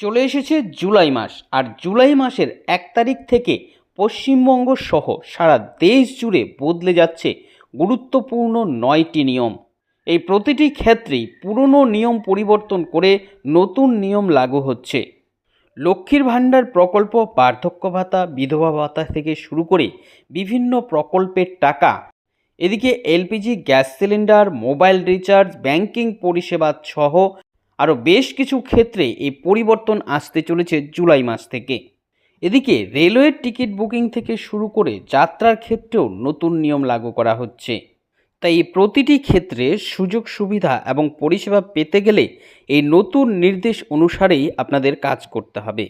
চলে এসেছে জুলাই মাস, আর জুলাই মাসের এক তারিখ থেকে পশ্চিমবঙ্গ সহ সারা দেশ জুড়ে বদলে যাচ্ছে গুরুত্বপূর্ণ নয়টি নিয়ম। এই প্রতিটি ক্ষেত্রেই পুরনো নিয়ম পরিবর্তন করে নতুন নিয়ম লাগু হচ্ছে। লক্ষ্মীর ভাণ্ডার প্রকল্প, বার্ধক্য ভাতা, বিধবা ভাতা থেকে শুরু করে বিভিন্ন প্রকল্পের টাকা। এদিকে LPG, gas cylinder, mobile recharge, banking পরিষেবা সহ আরও বেশ কিছু ক্ষেত্রে এই পরিবর্তন আসতে চলেছে জুলাই মাস থেকে। এদিকে রেলওয়ের টিকিট বুকিং থেকে শুরু করে যাত্রার ক্ষেত্রেও নতুন নিয়ম লাগু করা হচ্ছে। তাই প্রতিটি ক্ষেত্রে সুযোগ, সুবিধা এবং পরিষেবা পেতে গেলে এই নতুন নির্দেশ অনুসারেই আপনাদের কাজ করতে হবে।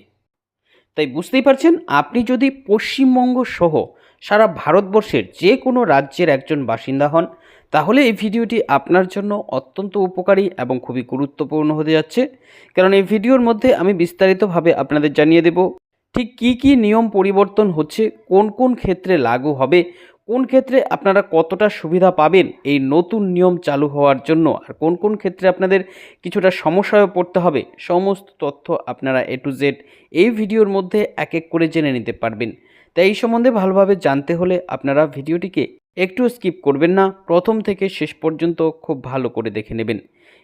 তাই বুঝতেই পারছেন, আপনি যদি পশ্চিমবঙ্গ সহ সারা ভারতবর্ষের যে কোনো রাজ্যের একজন বাসিন্দা হন তাহলে এই ভিডিওটি আপনার জন্য অত্যন্ত উপকারী এবং খুবই গুরুত্বপূর্ণ হতে যাচ্ছে। কারণ এই ভিডিওর মধ্যে আমি বিস্তারিতভাবে আপনাদের জানিয়ে দেব ঠিক কী কী নিয়ম পরিবর্তন হচ্ছে, কোন কোন ক্ষেত্রে লাগু হবে, কোন ক্ষেত্রে আপনারা কতটা সুবিধা পাবেন এই নতুন নিয়ম চালু হওয়ার জন্য, আর কোন কোন ক্ষেত্রে আপনাদের কিছুটা সমস্যায় পড়তে হবে, সমস্ত তথ্য আপনারা এ টু জেড এই ভিডিওর মধ্যে এক এক করে জেনে নিতে পারবেন। তাই এই সম্বন্ধে ভালোভাবে জানতে হলে আপনারা ভিডিওটিকে একটু স্কিপ করবেন না, প্রথম থেকে শেষ পর্যন্ত খুব ভালো করে দেখে নেবেন।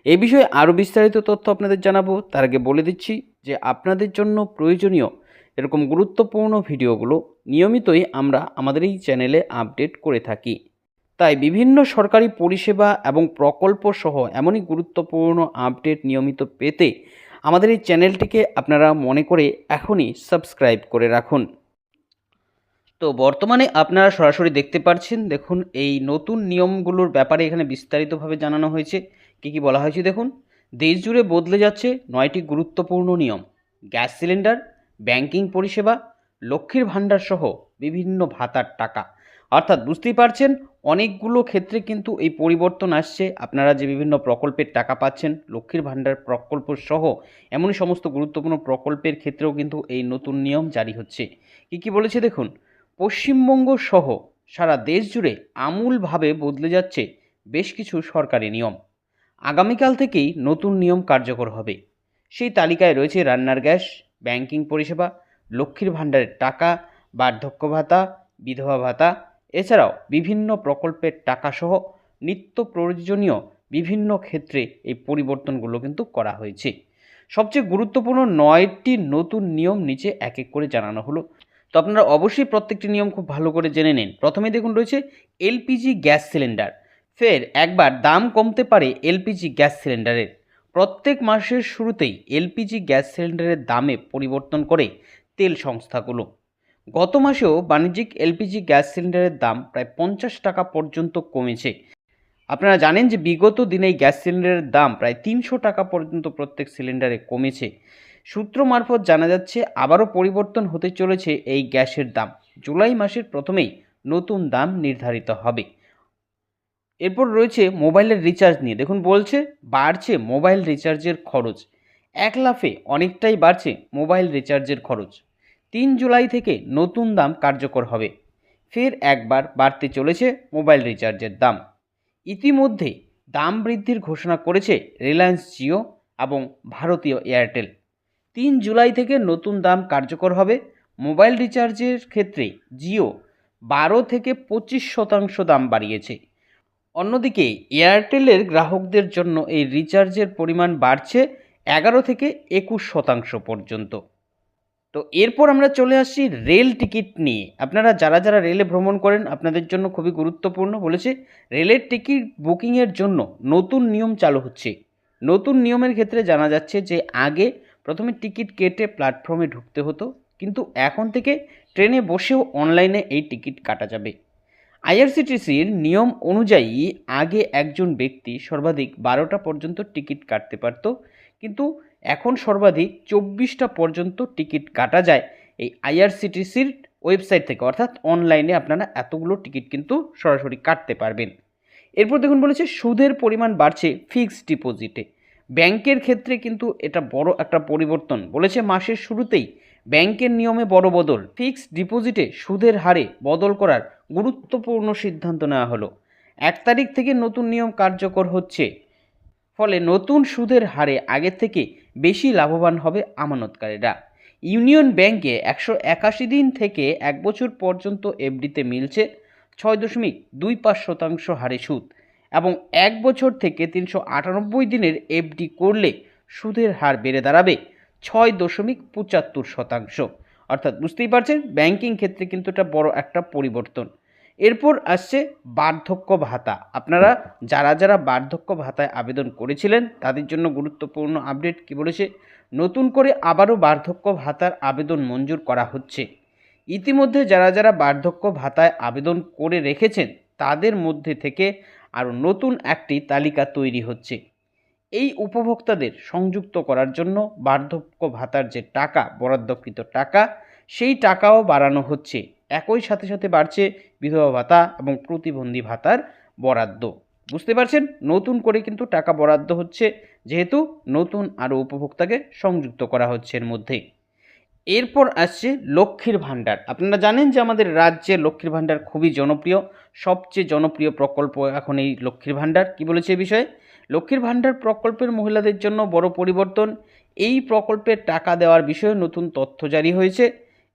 এ বিষয়ে আরও বিস্তারিত তথ্য আপনাদের জানাব। তার আগে বলে দিচ্ছি যে আপনাদের জন্য প্রয়োজনীয় এরকম গুরুত্বপূর্ণ ভিডিওগুলো নিয়মিতই আমরা আমাদের এই চ্যানেলে আপডেট করে থাকি। তাই বিভিন্ন সরকারি পরিষেবা এবং প্রকল্প সহ এমনই গুরুত্বপূর্ণ আপডেট নিয়মিত পেতে আমাদের এই চ্যানেলটিকে আপনারা মনে করে এখনই সাবস্ক্রাইব করে রাখুন। তো বর্তমানে আপনারা সরাসরি দেখতে পাচ্ছেন দেখুন এই নতুন নিয়মগুলোর ব্যাপারে এখানে বিস্তারিতভাবে জানানো হয়েছে। কী কী বলা হয়েছে দেখুন? দেশ জুড়ে বদলে যাচ্ছে নয়টি গুরুত্বপূর্ণ নিয়ম। গ্যাস সিলিন্ডার, ব্যাংকিং পরিষেবা, লক্ষ্মীর ভাণ্ডার সহ বিভিন্ন ভাতার টাকা। অর্থাৎ বুঝতেই পারছেন, অনেকগুলো ক্ষেত্রে কিন্তু এই পরিবর্তন আসছে। আপনারা যে বিভিন্ন প্রকল্পের টাকা পাচ্ছেন, লক্ষ্মীর ভাণ্ডার প্রকল্প সহ, এমনই সমস্ত গুরুত্বপূর্ণ প্রকল্পের ক্ষেত্রেও কিন্তু এই নতুন নিয়ম জারি হচ্ছে। কী কী বলেছে দেখুন? পশ্চিমবঙ্গ সহ সারা দেশ জুড়ে আমূলভাবে বদলে যাচ্ছে বেশ কিছু সরকারি নিয়ম। আগামীকাল থেকেই নতুন নিয়ম কার্যকর হবে। সেই তালিকায় রয়েছে রান্নার গ্যাস, ব্যাংকিং পরিষেবা, লক্ষ্মীর ভাণ্ডারের টাকা, বার্ধক্য ভাতা, বিধবা ভাতা, এছাড়াও বিভিন্ন প্রকল্পের টাকাসহ নিত্য প্রয়োজনীয় বিভিন্ন ক্ষেত্রে এই পরিবর্তনগুলো কিন্তু করা হয়েছে। সবচেয়ে গুরুত্বপূর্ণ নয়টি নতুন নিয়ম নিচে এক এক করে জানানো হলো। তো আপনারা অবশ্যই প্রত্যেকটি নিয়ম খুব ভালো করে জেনে নিন। প্রথমে দেখুন রয়েছে এলপিজি গ্যাস সিলিন্ডার। ফের একবার দাম কমতে পারে এলপিজি গ্যাস সিলিন্ডারের। প্রত্যেক মাসের শুরুতেই এলপিজি গ্যাস সিলিন্ডারের দামে পরিবর্তন করে তেল সংস্থাগুলো। গত মাসেও বাণিজ্যিক এলপিজি গ্যাস সিলিন্ডারের দাম প্রায় পঞ্চাশ টাকা পর্যন্ত কমেছে। আপনারা জানেন যে বিগত দিনে গ্যাস সিলিন্ডারের দাম প্রায় তিনশো টাকা পর্যন্ত প্রত্যেক সিলিন্ডারে কমেছে। সূত্র মারফত জানা যাচ্ছে, আবারও পরিবর্তন হতে চলেছে এই গ্যাসের দাম। জুলাই মাসের প্রথমেই নতুন দাম নির্ধারিত হবে। এরপর রয়েছে মোবাইলের রিচার্জ নিয়ে। দেখুন, বলছে বাড়ছে মোবাইল রিচার্জের খরচ। এক লাফে অনেকটাই বাড়ছে মোবাইল রিচার্জের খরচ। তিন জুলাই থেকে নতুন দাম কার্যকর হবে। ফের একবার বাড়তে চলেছে মোবাইল রিচার্জের দাম। ইতিমধ্যে দাম বৃদ্ধির ঘোষণা করেছে রিলায়েন্স জিও এবং ভারতীয় এয়ারটেল। তিন জুলাই থেকে নতুন দাম কার্যকর হবে। মোবাইল রিচার্জের ক্ষেত্রে জিও বারো থেকে পঁচিশ শতাংশ দাম বাড়িয়েছে। অন্যদিকে এয়ারটেলের গ্রাহকদের জন্য এই রিচার্জের পরিমাণ বাড়ছে এগারো থেকে একুশ শতাংশ পর্যন্ত। তো এরপর আমরা চলে আসছি রেল টিকিট নিয়ে। আপনারা যারা যারা রেলে ভ্রমণ করেন, আপনাদের জন্য খুবই গুরুত্বপূর্ণ বলেছে, রেলের টিকিট বুকিংয়ের জন্য নতুন নিয়ম চালু হচ্ছে। নতুন নিয়মের ক্ষেত্রে জানা যাচ্ছে যে আগে প্রথমে টিকিট কেটে প্ল্যাটফর্মে ঢুকতে হতো, কিন্তু এখন থেকে ট্রেনে বসেও অনলাইনে এই টিকিট কাটা যাবে। আইআরসিটিসির নিয়ম অনুযায়ী আগে একজন ব্যক্তি সর্বাধিক বারোটা পর্যন্ত টিকিট কাটতে পারত, কিন্তু এখন সর্বাধিক চব্বিশটা পর্যন্ত টিকিট কাটা যায় এই আইআরসিটিসির ওয়েবসাইট থেকে। অর্থাৎ অনলাইনে আপনারা এতগুলো টিকিট কিন্তু সরাসরি কাটতে পারবেন। এরপর দেখুন বলেছে, সুদের পরিমাণ বাড়ছে ফিক্সড ডিপোজিটে। ব্যাংকের ক্ষেত্রে কিন্তু এটা বড় একটা পরিবর্তন। বলেছে মাসের শুরুতেই ব্যাংকের নিয়মে বড় বদল, ফিক্সড ডিপোজিটে সুদের হারে বদল করার গুরুত্বপূর্ণ সিদ্ধান্ত নেওয়া হলো। এক তারিখ থেকে নতুন নিয়ম কার্যকর হচ্ছে। ফলে নতুন সুদের হারে আগের থেকে বেশি লাভবান হবে আমানতকারীরা। ইউনিয়ন ব্যাংকে একশো একাশি দিন থেকে এক বছর পর্যন্ত এফডিতে মিলছে ছয় দশমিক দুই পাঁচ শতাংশ হারে সুদ। এবং এক বছর থেকে তিনশো আটানব্বই দিনের এফডি করলে সুদের হার বেড়ে দাঁড়াবে ছয় দশমিক পঁচাত্তর শতাংশ। অর্থাৎ বুঝতেই পারছেন ব্যাংকিং ক্ষেত্রে কিন্তু এটা বড় একটা পরিবর্তন। এরপর আসছে বার্ধক্য ভাতা। আপনারা যারা যারা বার্ধক্য ভাতায় আবেদন করেছিলেন, তাদের জন্য গুরুত্বপূর্ণ আপডেট কি বলেছে? নতুন করে আবারও বার্ধক্য ভাতার আবেদন মঞ্জুর করা হচ্ছে। ইতিমধ্যে যারা যারা বার্ধক্য ভাতায় আবেদন করে রেখেছেন, তাদের মধ্যে থেকে আরও নতুন একটি তালিকা তৈরি হচ্ছে। এই উপভোক্তাদের সংযুক্ত করার জন্য বার্ধক্য ভাতার যে টাকা, বরাদ্দকৃত টাকা, সেই টাকাও বাড়ানো হচ্ছে। একই সাথে সাথে বাড়ছে বিধবা ভাতা এবং প্রতিবন্ধী ভাতার বরাদ্দ। বুঝতে পারছেন? নতুন করে কিন্তু টাকা বরাদ্দ হচ্ছে, যেহেতু নতুন আরও উপভোক্তাকে সংযুক্ত করা হচ্ছে এর মধ্যে। এরপর আসছে লক্ষ্মীর ভাণ্ডার। আপনারা জানেন যে আমাদের রাজ্যে লক্ষ্মীর ভাণ্ডার খুবই জনপ্রিয়, সবচেয়ে জনপ্রিয় প্রকল্প এখন এই লক্ষ্মীর ভাণ্ডার। কি বলেছে এই বিষয়ে? লক্ষ্মীর ভাণ্ডার প্রকল্পের মহিলাদের জন্য বড় পরিবর্তন। এই প্রকল্পের টাকা দেওয়ার বিষয়ে নতুন তথ্য জারি হয়েছে।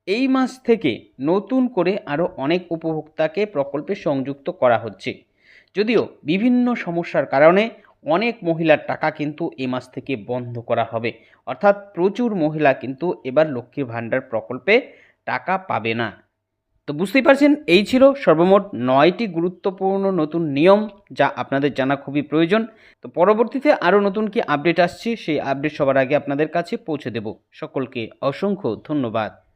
এই মাস থেকে নতুন করে আরও অনেক উপভোক্তাকে প্রকল্পে সংযুক্ত করা হচ্ছে। যদিও বিভিন্ন সমস্যার কারণে অনেক মহিলার টাকা কিন্তু এ মাস থেকে বন্ধ করা হবে। অর্থাৎ প্রচুর মহিলা কিন্তু এবার লক্ষ্মীর ভাণ্ডার প্রকল্পে টাকা পাবে না। তো বুঝতেই পারছেন, এই ছিল সর্বমোট নয়টি গুরুত্বপূর্ণ নতুন নিয়ম যা আপনাদের জানা খুবই প্রয়োজন। তো পরবর্তীতে আরও নতুন কি আপডেট আসছে, সেই আপডেট সবার আগে আপনাদের কাছে পৌঁছে দেব। সকলকে অসংখ্য ধন্যবাদ।